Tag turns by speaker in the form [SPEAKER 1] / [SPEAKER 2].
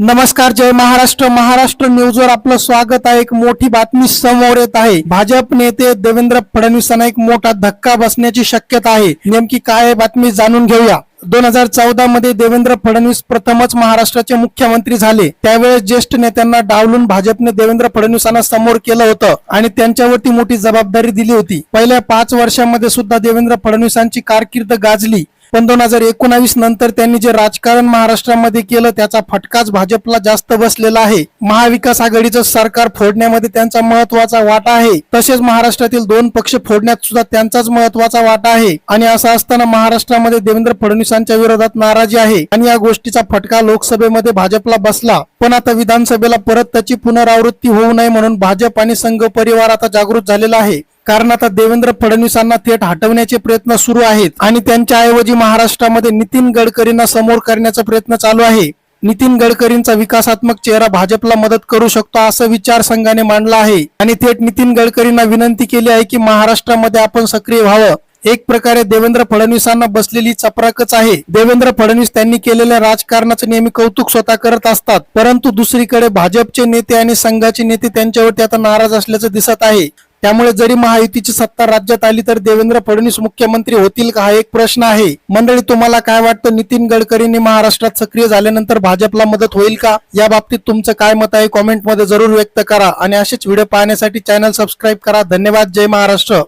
[SPEAKER 1] नमस्कार जय महाराष्ट्र. महाराष्ट्र न्यूजवर आपलं स्वागत आहे. एक मोठी बातमी समोर येत आहे. भाजप नेते देवेंद्र फडणवीसांना एक मोठा धक्का बसण्याची शक्यता आहे. नेमकी काय बातमी जाणून घेऊया. दोन हजार चौदा मध्ये देवेंद्र फडणवीस प्रथमच महाराष्ट्राचे मुख्यमंत्री झाले. त्यावेळेस ज्येष्ठ नेत्यांना डावलून भाजपने देवेंद्र फडणवीसांना समोर केलं होतं आणि त्यांच्यावरती मोठी जबाबदारी दिली होती. पहिल्या पाच वर्षांमध्ये सुद्धा देवेंद्र फडणवीसांची कारकीर्द गाजली. पण दोन हजार एकोणावीस नंतर त्यांनी जे राजकारण महाराष्ट्रामध्ये केलं त्याचा फटकाच भाजपला जास्त बसलेला आहे. महाविकास आघाडीचं सरकार फोडण्यामध्ये त्यांचा महत्त्वाचा वाटा आहे. तसेच महाराष्ट्रातील दोन पक्ष फोडण्यात सुद्धा त्यांचाच महत्त्वाचा वाटा आहे. आणि असं असताना महाराष्ट्रामध्ये देवेंद्र फडणवीसांच्या विरोधात नाराजी आहे. आणि या गोष्टीचा फटका लोकसभेमध्ये भाजपला बसला. पण आता विधानसभेला परत त्याची पुनरावृत्ती होऊ नये म्हणून भाजप आणि संघ परिवार आता जागृत झालेला आहे. कारण आता देवेंद्र फडणवीसांना थेट हटवण्याचे प्रयत्न सुरू आहेत आणि त्यांच्याऐवजी महाराष्ट्रामध्ये नितीन गडकरींना समोर करण्याचा प्रयत्न चालू आहे. नितीन गडकरींचा विकासात्मक चेहरा भाजपला मदत करू शकतो असं विचार संघाने मांडला आहे. आणि थेट नितीन गडकरींना विनंती केली आहे की महाराष्ट्रामध्ये आपण सक्रिय व्हावं. एक प्रकारे देवेंद्र फडणवीसांना बसलेली चपराकच आहे. देवेंद्र फडणवीस त्यांनी केलेल्या राजकारणाचं नेहमी कौतुक स्वतः करत असतात. परंतु दुसरीकडे भाजपचे नेते आणि संघाचे नेते त्यांच्यावरती आता नाराज असल्याचं दिसत आहे. त्यामुळे जरी महायुतीची सत्ता राज्यात आली तर देवेंद्र फडणवीस मुख्यमंत्री होतील का हा एक प्रश्न आहे. मंडळी तुम्हाला काय वाटतं? नितीन गडकरींनी महाराष्ट्रात सक्रिय झाल्यानंतर भाजपला मदत होईल का? या बाबतीत तुमचं काय मत आहे? कॉमेंटमध्ये जरूर व्यक्त करा आणि असेच व्हिडिओ पाहण्यासाठी चॅनल सबस्क्राईब करा. धन्यवाद. जय महाराष्ट्र.